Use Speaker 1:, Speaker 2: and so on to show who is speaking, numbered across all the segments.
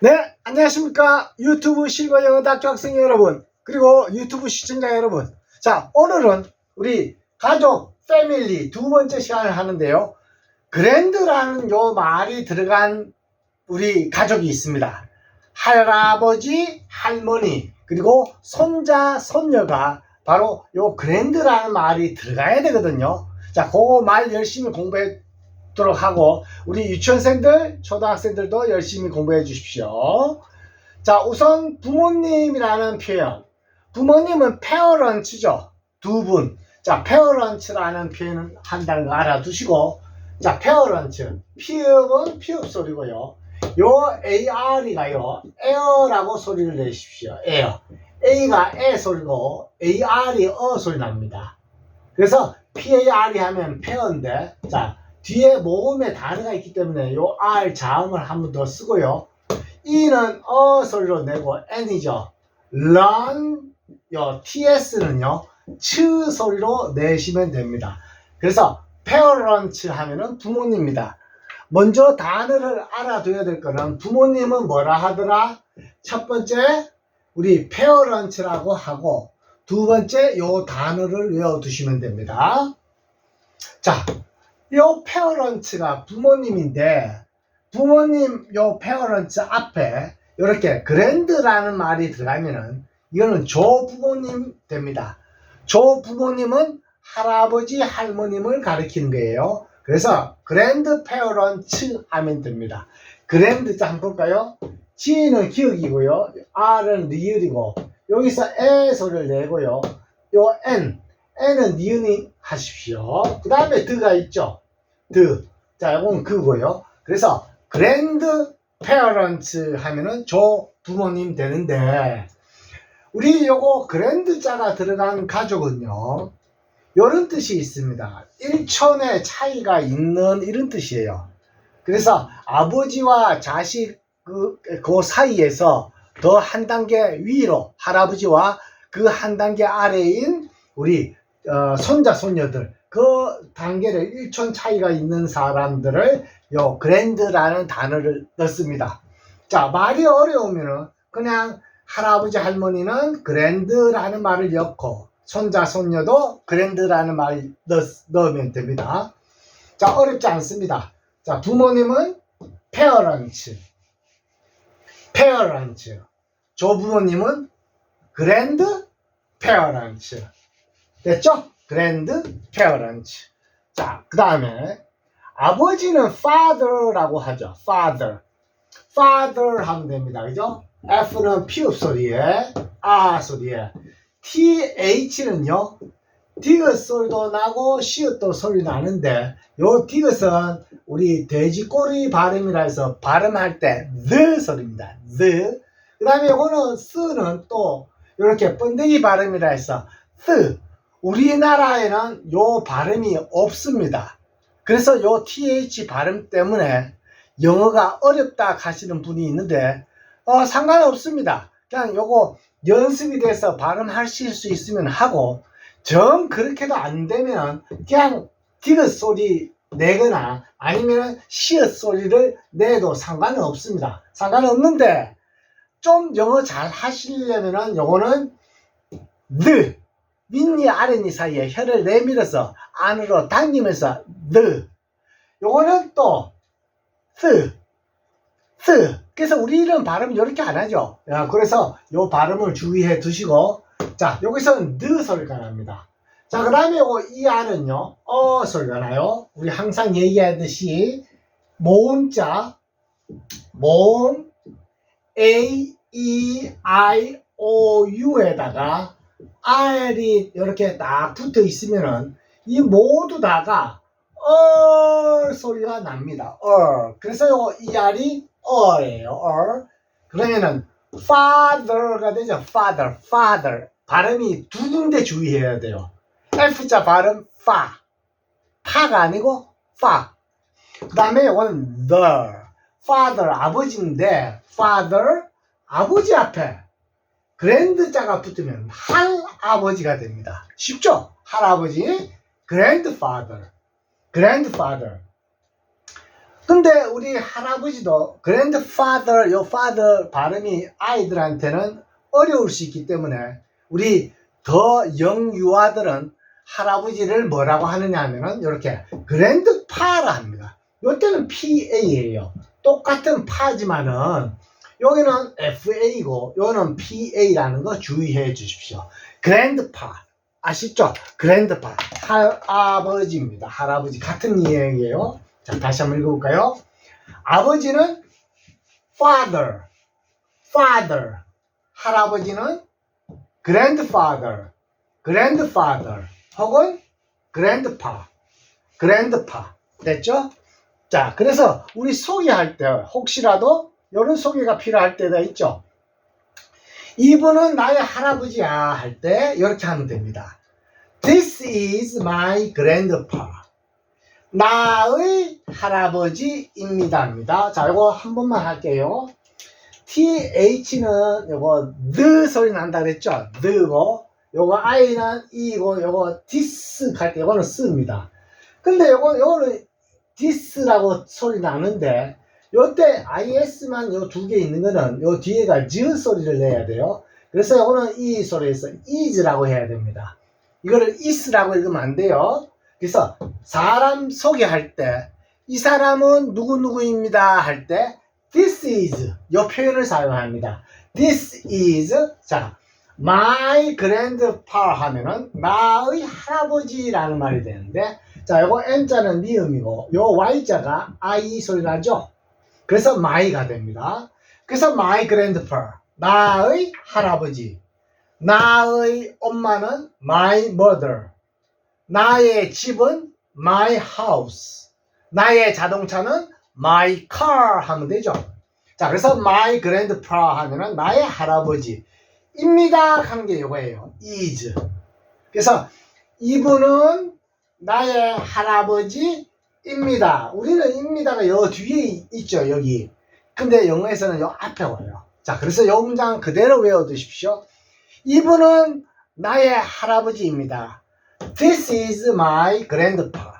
Speaker 1: 네, 안녕하십니까. 유튜브 실버 영어 학교 학생 여러분, 그리고 유튜브 시청자 여러분. 자, 오늘은 우리 가족, 패밀리 두 번째 시간을 하는데요. 그랜드라는 요 말이 들어간 우리 가족이 있습니다. 할아버지, 할머니, 그리고 손자, 손녀가 바로 요 그랜드라는 말이 들어가야 되거든요. 자, 그거 말 열심히 공부해 도록 하고 우리 유치원생들, 초등학생들도 열심히 공부해 주십시오. 자, 우선 부모님이라는 표현. 부모님은 페어런츠죠. 두 분. 자, 페어런츠라는 표현을 한다는 거 알아두시고 자, 페어런츠. 피읍은 피읍 소리고요. 요 AR이가요. 에어라고 소리를 내십시오. 에어. A가 에 소리고 AR이 어 소리 납니다. 그래서 PAR이 하면 페어인데 자, 뒤에 모음의 단어가 있기 때문에 요 R 자음을 한 번 더 쓰고요. E는 어 소리로 내고 N이죠. run 요 TS는요. 츠 소리로 내시면 됩니다. 그래서 parent 하면은 부모님입니다. 먼저 단어를 알아둬야 될 거는 부모님은 뭐라 하더라? 첫 번째 우리 parent라고 하고 두 번째 요 단어를 외워두시면 됩니다. 자, 요 페어런츠가 부모님인데 부모님 요 페어런츠 앞에 이렇게 그랜드라는 말이 들어가면은 이거는 조부모님 됩니다. 조부모님은 할아버지 할머님을 가리키는 거예요. 그래서 그랜드 페어런츠 하면 됩니다. 그랜드 자 한번 볼까요? G는 기억이고요. R은 리을이고 여기서 에 소리를 내고요. 요 N N은 니은이 하십시오. 그 다음에 드가 있죠. 드. 자, 이건 그거요. 그래서 그랜드 페어런츠 하면은 조 부모님 되는데 우리 요거 그랜드 자가 들어간 가족은요. 요런 뜻이 있습니다. 일촌의 차이가 있는 이런 뜻이에요. 그래서 아버지와 자식 그, 그 사이에서 더 한 단계 위로 할아버지와 그 한 단계 아래인 우리 어, 손자 손녀들 그 단계를 1촌 차이가 있는 사람들을 요 그랜드라는 단어를 넣습니다. 자 말이 어려우면은 그냥 할아버지 할머니는 그랜드라는 말을 넣고 손자 손녀도 그랜드라는 말을 넣, 넣으면 됩니다. 자 어렵지 않습니다. 자 부모님은 페어런츠 페어런츠 조부모님은 그랜드 페어런츠 됐죠? 그랜드 페어런츠. 자, 그 다음에 아버지는 father라고 하죠. father. father 하면 됩니다. 그죠? F는 피읍 소리에 아 소리에 TH는요. 디귿 소리도 나고 시읒도 소리 나는데 요 디귿은 우리 돼지 꼬리 발음이라 해서 발음할 때 the 소리입니다. the. 그 다음에 요거는 쓰는 또 이렇게 번데기 발음이라 해서 th. 우리나라에는 요 발음이 없습니다. 그래서 요 th 발음 때문에 영어가 어렵다 하시는 분이 있는데 어, 상관없습니다. 그냥 요거 연습이 돼서 발음하실 수 있으면 하고 정 그렇게도 안 되면 그냥 디귿 소리 내거나 아니면 시읒 소리를 내도 상관은 없습니다. 상관은 없는데 좀 영어 잘 하시려면은 요거는 the 윗니 아랫니 사이에 혀를 내밀어서 안으로 당기면서 the 요거는 또 th th 그래서 우리는 발음 이렇게 안 하죠. 야, 그래서 요 발음을 주의해 두시고 자 여기서는 the 소리가 납니다. 자 그 다음에 이 안은요 어 소리가 나요. 우리 항상 얘기하듯이 모음자 모음 A E I O U에다가 R이 이렇게 딱 붙어 있으면은 이 모두 다가 어 소리가 납니다. 어. 그래서 요거 이 R이 어예요. 어. 그러면은 father가 되죠. father, father. 발음이 두 군데 주의해야 돼요. F자 발음 파. 파가 아니고 파. 그 다음에 이거는 the. father 아버지인데 father 아버지 앞에 그랜드자가 붙으면 할아버지가 됩니다. 쉽죠? 할아버지, grandfather, grandfather. 근데 우리 할아버지도 grandfather, 요 father 발음이 아이들한테는 어려울 수 있기 때문에 우리 더 영유아들은 할아버지를 뭐라고 하느냐 하면은 이렇게 grandpa라 합니다. 요때는 PA예요. 똑같은 파지만은 여기는 FA고 요는 PA라는 거 주의해 주십시오. grandpa 아시죠? grandpa 할아버지입니다. 할아버지 같은 이야기예요. 자 다시 한번 읽어볼까요? 아버지는 father, father. 할아버지는 grandfather, grandfather 혹은 grandpa, grandpa 됐죠? 자, 그래서 우리 소개할 때 혹시라도 이런 소개가 필요할 때가 있죠. 이분은 나의 할아버지야 할 때 이렇게 하면 됩니다. This is my grandpa. 나의 할아버지입니다입니다. 자, 이거 한 번만 할게요. TH는 요거 the 소리 난다 그랬죠? the고 요거 I는 E고 요거 this 할때 요거는 쓰입니다. 근데 요거 요거는 this라고 소리 나는데 요때 is만 요 두 개 있는 거는 요 뒤에가 z 소리를 내야 돼요. 그래서 요거는 이 소리에서 is라고 해야 됩니다. 이거를 is라고 읽으면 안 돼요. 그래서 사람 소개할 때 이 사람은 누구누구입니다 할 때 this is 요 표현을 사용합니다. this is 자 my grandpa 하면은 나의 할아버지라는 말이 되는데 자 요거 n자는 미음이고 요 y자가 i 소리 나죠? 그래서 my가 됩니다. 그래서 my grandpa 나의 할아버지 나의 엄마는 my mother 나의 집은 my house 나의 자동차는 my car 하면 되죠. 자, 그래서 my grandpa 하면은 나의 할아버지입니다. 하는 게 이거예요. is. 그래서 이분은 나의 할아버지 입니다. 우리는 입니다가 요 뒤에 있죠, 여기. 근데 영어에서는 요 앞에 와요. 자, 그래서 요 문장 그대로 외워두십시오. 이분은 나의 할아버지입니다. This is my grandpa.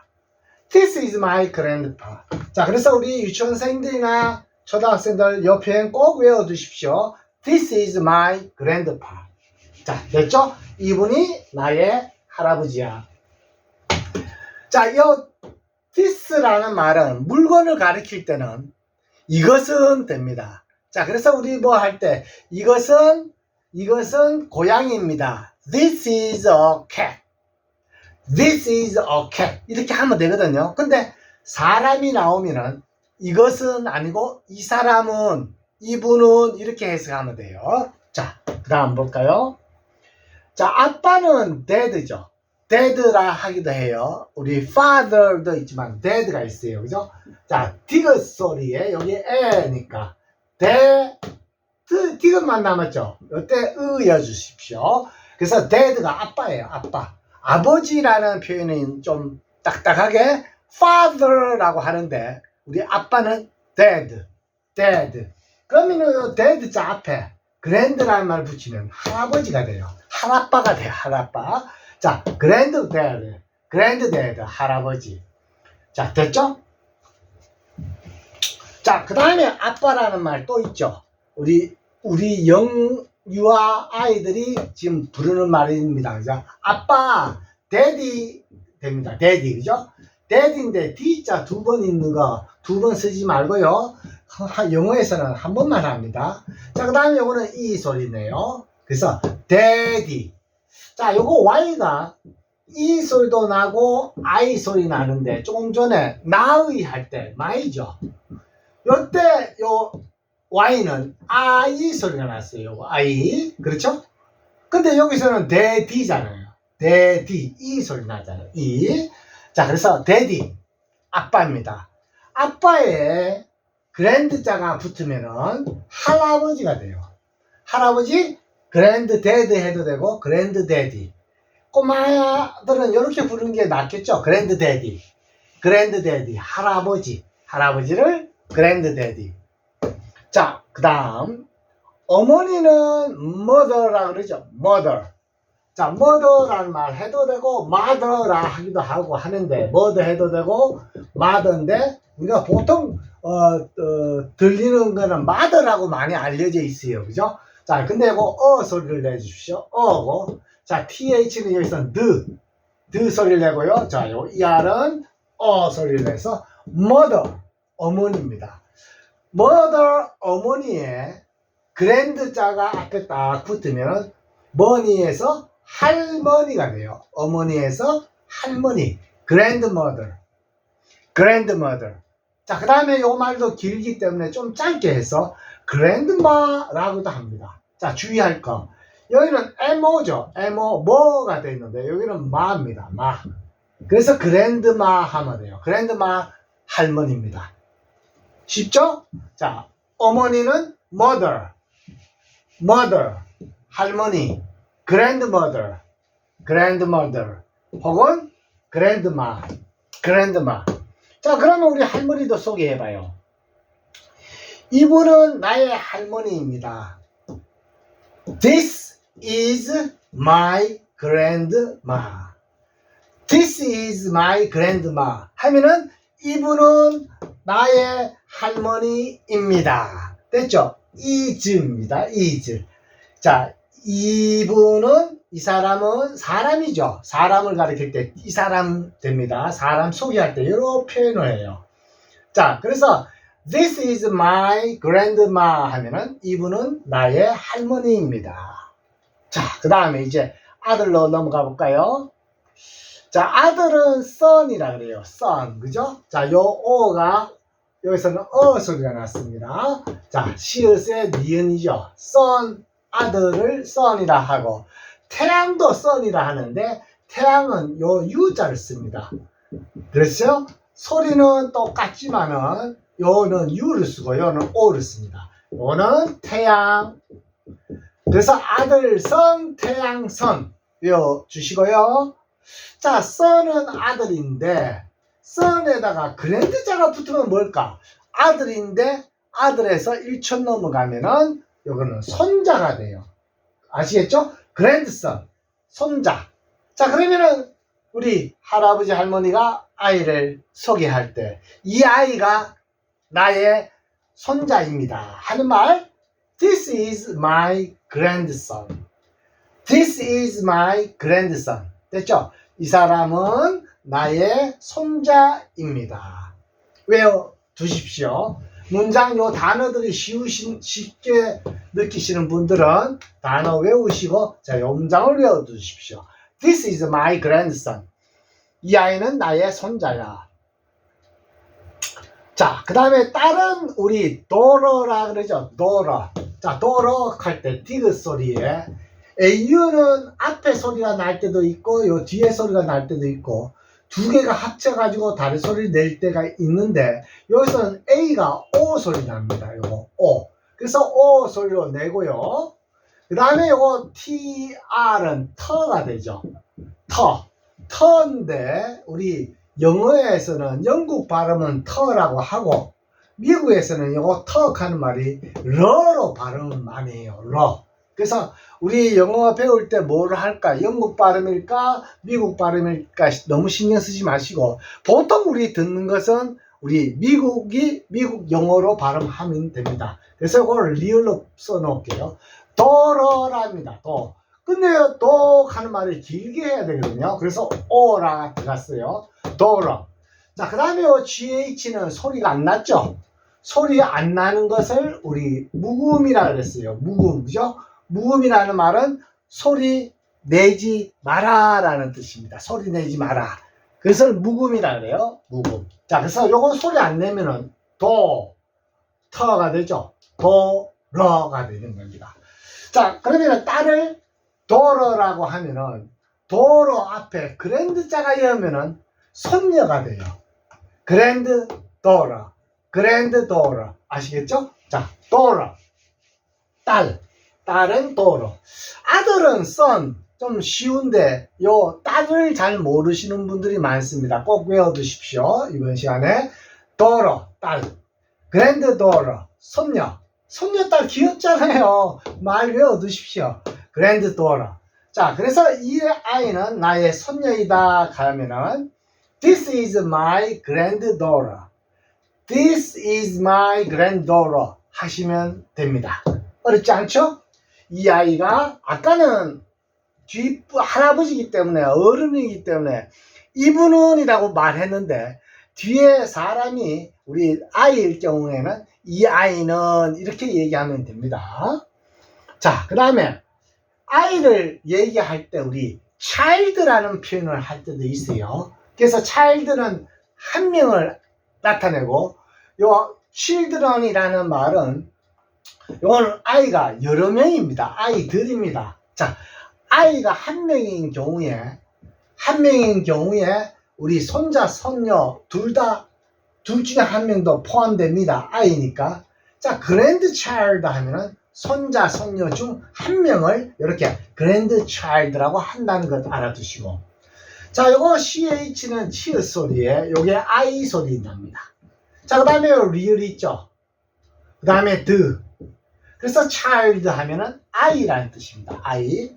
Speaker 1: This is my grandpa. 자, 그래서 우리 유치원생들이나 초등학생들 이 표현 꼭 외워두십시오. This is my grandpa. 자, 됐죠? 이분이 나의 할아버지야. 자, 이 this라는 말은 물건을 가리킬 때는 이것은 됩니다. 자, 그래서 우리 뭐 할 때 이것은 이것은 고양이입니다. This is a cat. This is a cat. 이렇게 하면 되거든요. 근데 사람이 나오면은 이것은 아니고 이 사람은 이분은 이렇게 해석하면 돼요. 자, 그 다음 볼까요? 자, 아빠는 dead죠. Dead라 하기도 해요. 우리 father도 있지만 dead가 있어요. 그죠? 자, 디귿 소리에 여기 에니까 dead, 디귿만 남았죠. 이때 의여 주십시오. 그래서 dead가 아빠예요. 아빠. 아버지라는 표현은 좀 딱딱하게 father라고 하는데 우리 아빠는 dead, dead. 그러면은 dead 자 앞에 grand라는 말 붙이면 할아버지가 돼요. 할아빠가 돼요. 할아빠. 자, granddad, granddad 할아버지. 자, 됐죠? 자, 그 다음에 아빠라는 말 또 있죠. 우리 우리 영유아 아이들이 지금 부르는 말입니다. 그죠? 아빠, daddy 됩니다. daddy, 그죠? daddy인데 D자 두 번 있는 거 두 번 쓰지 말고요. 하- 영어에서는 한 번만 합니다. 자, 그 다음에 요거는 이 소리네요. 그래서 daddy. 자, 요거 Y가 이 소리도 나고 I 소리 나는데 조금 전에 나의 할때 my죠. 요때 요 Y는 I 소리가 났어요. 요거 I. 그렇죠? 근데 여기서는 daddy잖아요. daddy. 이 소리 나잖아요. 이. 자, 그래서 daddy. 아빠입니다. 아빠의 그랜드자가 붙으면은 할아버지가 돼요. 할아버지 그랜드 데드 해도 되고 그랜드 데디. 꼬마들은 이렇게 부르는 게 낫겠죠. 그랜드 데디. 그랜드 데디. 할아버지. 할아버지를 그랜드 데디. 자, 그 다음. 어머니는 mother라 그러죠. mother. 자, mother라는 말 해도 되고, mother라 하기도 하고 하는데, mother 해도 되고, mother인데, 우리가 보통, 어, 어, 들리는 거는 mother라고 많이 알려져 있어요. 그죠? 자, 근데 이거 어 소리를 내주십시오. 어고. 자, th는 여기서 the, the 소리를 내고요. 자, 요 er은 어 소리를 내서 mother, 어머니입니다. mother, 어머니의 그랜드 자가 앞에 딱 붙으면 머니에서 할머니가 돼요. 어머니에서 할머니, grandmother, grandmother. 자, 그 다음에 요 말도 길기 때문에 좀 짧게 해서 grandma라고도 합니다. 자, 주의할 거. 여기는 mo죠. mo, 뭐가 되어 있는데 여기는 마입니다. 마. 그래서 grandma 하면 돼요. grandma 할머니입니다. 쉽죠? 자, 어머니는 mother, mother, 할머니, grandmother, grandmother, 혹은 grandma, grandma. 자, 그러면 우리 할머니도 소개해봐요. 이분은 나의 할머니입니다. This is my grandma. This is my grandma. 하면은 이분은 나의 할머니입니다. 됐죠? is입니다. is. 자, 이분은 이 사람은 사람이죠. 사람을 가리킬 때 이 사람 됩니다. 사람 소개할 때 이런 표현을 해요. 자, 그래서 This is my grandma 하면은 이분은 나의 할머니입니다. 자, 그 다음에 이제 아들로 넘어가 볼까요? 자, 아들은 son이라 그래요. son. 그죠? 자, 요 오가 여기서는 어 소리가 났습니다. 자, 시옷의 니은이죠. son, 아들을 son이라 하고 태양도 son이라 하는데 태양은 요 유자를 씁니다. 그렇죠? 소리는 똑같지만은 요는 유를 쓰고 요는 오를 씁니다. 요는 태양. 그래서 아들 선, 태양 선 외워 주시고요. 자, 선은 아들인데 선에다가 그랜드자가 붙으면 뭘까? 아들인데 아들에서 1천 넘어가면은 요거는 손자가 돼요. 아시겠죠? 그랜드선, 손자. 자, 그러면은 우리 할아버지 할머니가 아이를 소개할 때 이 아이가 나의 손자입니다. 하는 말 This is my grandson. This is my grandson. 됐죠? 이 사람은 나의 손자입니다. 외워 두십시오. 문장 요 단어들이 쉬우신, 쉽게 느끼시는 분들은 단어 외우시고 자, 요 문장을 외워 두십시오. This is my grandson. 이 아이는 나의 손자야. 자, 그 다음에 다른 우리 도러라 그러죠. 도러. 자, 도러 할 때 디귿 소리에 AU는 앞에 소리가 날 때도 있고 요 뒤에 소리가 날 때도 있고 두 개가 합쳐가지고 다른 소리를 낼 때가 있는데 여기서는 A가 O 소리 납니다. 요거 O. 그래서 O 소리로 내고요. 그 다음에 요거 TR은 터가 되죠. 터. 터인데 우리 영어에서는 영국 발음은 터라고 하고 미국에서는 요거 터 하는 말이 러로 발음을 많이 해요. 러. 그래서 우리 영어 배울 때 뭘 할까? 영국 발음일까? 미국 발음일까? 너무 신경 쓰지 마시고 보통 우리 듣는 것은 우리 미국이 미국 영어로 발음하면 됩니다. 그래서 이걸 리얼로 써놓을게요. 도러랍니다. 도. 근데 도 하는 말을 길게 해야 되거든요. 그래서 오라 들어갔어요. 도러. 자, 그 다음에 GH는 소리가 안 났죠? 소리 안 나는 것을 우리 묵음이라 그랬어요. 묵음, 그죠? 묵음이라는 말은 소리 내지 마라라는 뜻입니다. 소리 내지 마라. 그래서 묵음이라 그래요. 묵음. 자, 그래서 요거 소리 안 내면은 도, 터가 되죠. 도, 러가 되는 겁니다. 자, 그러면 딸을 도러라고 하면은 도로 앞에 그랜드 자가 여면은 손녀가 돼요. 그랜드 도러, 그랜드 도러 아시겠죠? 자, 도러 딸, 딸은 도러, 아들은 선. 좀 쉬운데 요 딸을 잘 모르시는 분들이 많습니다. 꼭 외워두십시오. 이번 시간에 도러 딸, 그랜드 도러 손녀, 손녀 딸 귀엽잖아요. 말 외워두십시오. 그랜드 도러. 자, 그래서 이 아이는 나의 손녀이다 하면은 This is my granddaughter. This is my granddaughter 하시면 됩니다. 어렵지 않죠? 이 아이가 아까는 뒷 할아버지이기 때문에 어른이기 때문에 이분은이라고 말했는데 뒤에 사람이 우리 아이일 경우에는 이 아이는 이렇게 얘기하면 됩니다. 자, 그 다음에 아이를 얘기할 때 우리 child라는 표현을 할 때도 있어요. 그래서 child는 한 명을 나타내고 요 children이라는 말은 요거는 아이가 여러 명입니다. 아이들입니다. 자, 아이가 한 명인 경우에 한 명인 경우에 우리 손자, 손녀 둘 다 둘 중에 한 명도 포함됩니다. 아이니까. 자, 그랜드 차일드 하면은 손자, 손녀 중 한 명을 이렇게 그랜드 차일드라고 한다는 것 알아두시고. 자, 요거 CH는 치읓 소리에 요게 I 소리 납니다. 자, 그 다음에 리을 있죠. 그 다음에 the. 그래서 child 하면은 아이라는 뜻입니다. 아이.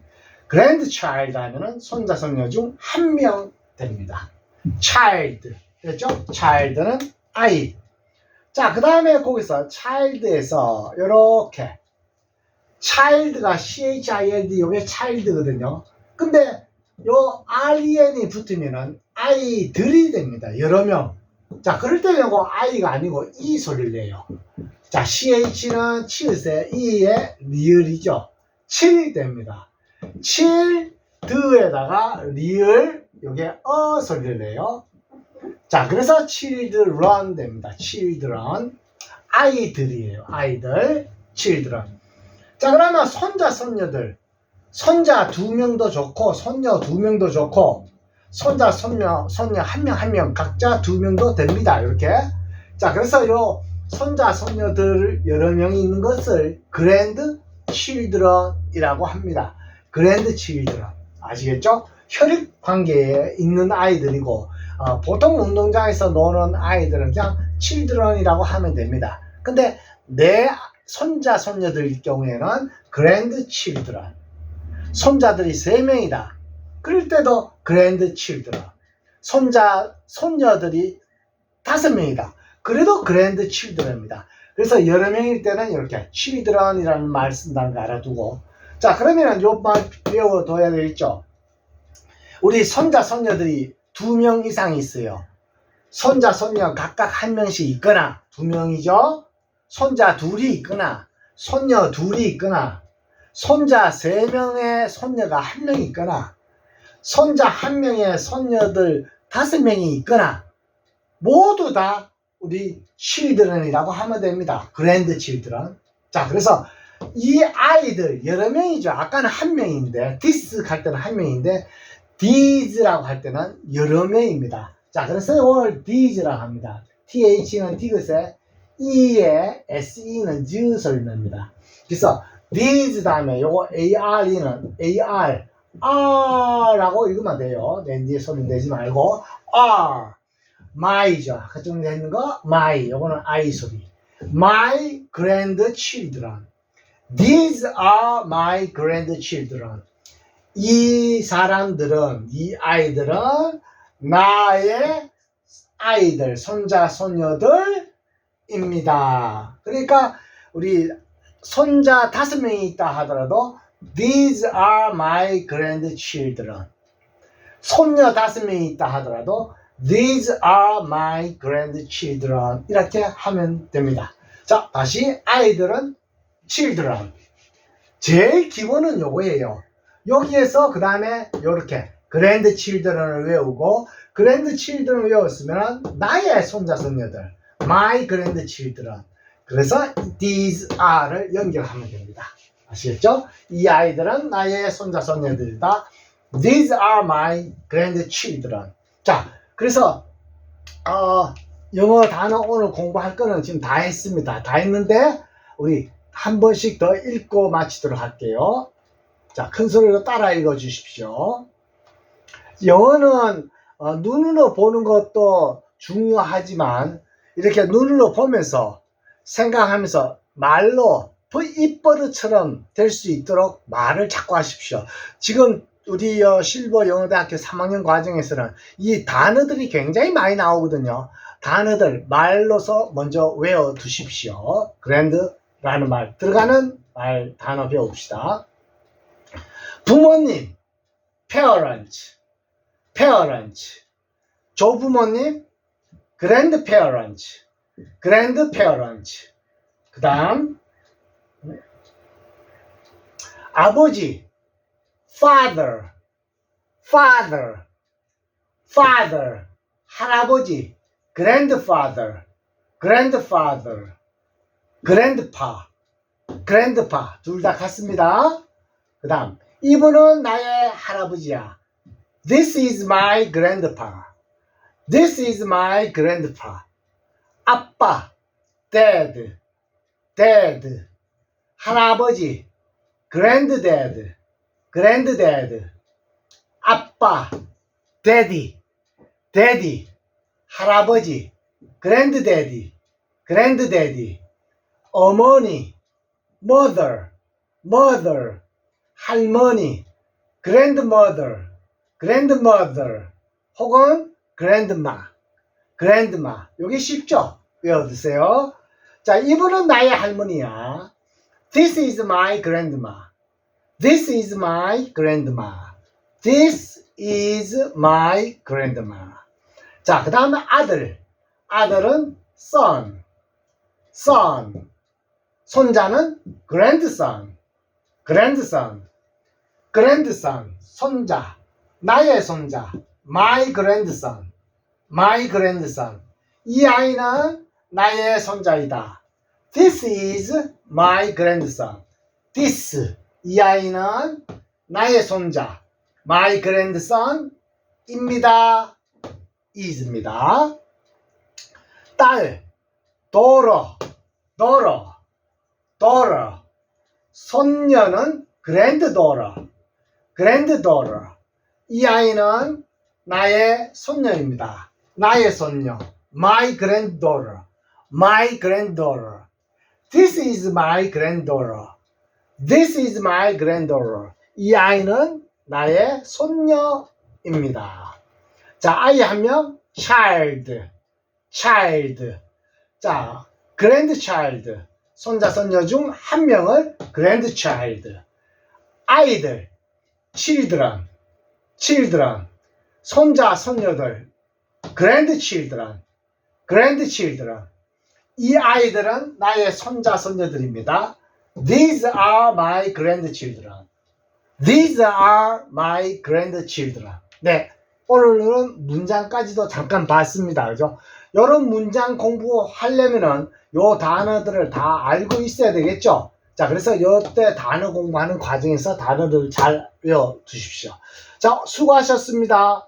Speaker 1: grandchild 하면은 손자, 손녀 중 한 명 됩니다. child. 그렇죠? child는 아이. 자, 그 다음에 거기서 child에서 이렇게 child가 child 요게 child거든요. 근데 요 ren이 붙으면은 아이들이 됩니다. 여러 명. 자, 그럴 때는 요거 아이가 아니고 이 소리를 내요. 자, ch는 치읓에 e에 리을이죠. 7 됩니다. 7 드에다가 리을 요게 어 소리를 내요. 자, 그래서 children 됩니다. children. 아이들이에요. 아이들. children. 자, 그러면 손자, 손녀들. 손자 두 명도 좋고, 손녀 두 명도 좋고, 손자, 손녀, 손녀 한 명, 한 명, 각자 두 명도 됩니다. 이렇게. 자, 그래서 요 손자, 손녀들 여러 명이 있는 것을 그랜드 칠드런이라고 합니다. 그랜드 칠드런. 아시겠죠? 혈육 관계에 있는 아이들이고, 어, 보통 운동장에서 노는 아이들은 그냥 칠드런이라고 하면 됩니다. 근데 내 손자, 손녀들 경우에는 그랜드 칠드런. 손자들이 세 명이다. 그럴 때도 그랜드 칠드런. 손자, 손녀들이 다섯 명이다. 그래도 그랜드 칠드런입니다. 그래서 여러 명일 때는 이렇게 칠드런이라는 말 쓴다는 거 알아두고. 자, 그러면은 요말 외워둬야 되겠죠? 우리 손자, 손녀들이 두 명 이상 있어요. 손자, 손녀 각각 한 명씩 있거나 두 명이죠. 손자 둘이 있거나 손녀 둘이 있거나 손자 세 명의 손녀가 한명 있거나 손자 한 명의 손녀들 다섯 명이 있거나 모두 다 우리 칠드런이라고 하면 됩니다. 그랜드 칠드런. 자, 그래서 이 아이들 여러 명이죠. 아까는 한 명인데 디스 할 때는 한 명인데 these라고 할 때는 여러 명입니다. 자, 그래서 오늘 these라고 합니다. th는 디귿에 e에 se는 즈을 냅니다. 그래서 these 다음에 요거 are는 ar r라고 읽으면 돼요. 내 뒤에 소리 내지 말고 r my죠. 좀 있는 거 my 요거는 i 소리. my grandchildren. These are my grandchildren. 이 사람들은, 이 아이들은 나의 아이들, 손자, 손녀들입니다. 그러니까 우리 손자 다섯 명이 있다 하더라도 These are my grandchildren. 손녀 다섯 명이 있다 하더라도 These are my grandchildren. 이렇게 하면 됩니다. 자, 다시 아이들은 children. 제일 기본은 요거예요. 여기에서 그 다음에 요렇게 칠드런을 외우고 칠드런을 외웠으면 나의 손자 손녀들 my 칠드런 그래서 these are를 연결하면 됩니다. 아시겠죠? 이 아이들은 나의 손자 손녀들이다. These are my grandchildren. 자, 그래서 어, 영어 단어 오늘 공부할 거는 지금 다 했습니다. 다 했는데 우리 한 번씩 더 읽고 마치도록 할게요. 자, 큰 소리로 따라 읽어 주십시오. 영어는 어, 눈으로 보는 것도 중요하지만 이렇게 눈으로 보면서 생각하면서 말로 입버릇처럼 될 수 있도록 말을 자꾸 하십시오. 지금 우리 어, 실버 영어대학교 3학년 과정에서는 이 단어들이 굉장히 많이 나오거든요. 단어들 말로서 먼저 외워 두십시오. 그랜드라는 말 들어가는 말 단어 배웁시다. 부모님, parents, parents. 조부모님, grandparents, grandparents. 그 다음, 아버지, father, father, father. 할아버지, grandfather, grandfather, grandpa, grandpa. 둘 다 같습니다. 그 다음, 이분은 나의 할아버지야. This is my grandpa. This is my grandpa. 아빠, dad, dad. 할아버지, granddad, granddad. 아빠, daddy, daddy. 할아버지, granddaddy, granddaddy. 어머니, mother, mother. 할머니, grandmother, grandmother. 혹은 grandma, grandma. 여기 쉽죠? 외워두세요. 자, 이분은 나의 할머니야. This is my grandma. This is my grandma. This is my grandma. 자, 그 다음에 아들. 아들은 son. son. 손자는 grandson. grandson. grandson. 손자. 나의 손자. my grandson. My grandson. 이 아이는 나의 손자이다. This is my grandson. This. 이 아이는 나의 손자. My grandson. 입니다. is입니다. 딸. daughter. daughter. daughter. 손녀는 granddaughter. granddaughter. 이 아이는 나의 손녀입니다. 나의 손녀. My granddaughter. My granddaughter. This is my granddaughter. This is my granddaughter. 이 아이는 나의 손녀입니다. 자, 아이 한 명, child, child. 자, grandchild. 손자, 손녀 중 한 명을 grandchild. 아이들, children, children. 손자, 손녀들, grandchildren, grandchildren. 이 아이들은 나의 손자, 손녀들입니다. These are my grandchildren. These are my grandchildren. 네. 오늘은 문장까지도 잠깐 봤습니다. 그죠? 이런 문장 공부하려면은 요 단어들을 다 알고 있어야 되겠죠? 자, 그래서 이때 단어 공부하는 과정에서 단어를 잘 외워 두십시오. 자, 수고하셨습니다.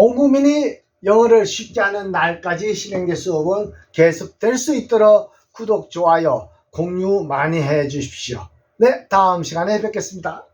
Speaker 1: 온 국민이 영어를 쉽게 하는 날까지 실행될 수업은 계속될 수 있도록 구독, 좋아요, 공유 많이 해 주십시오. 네, 다음 시간에 뵙겠습니다.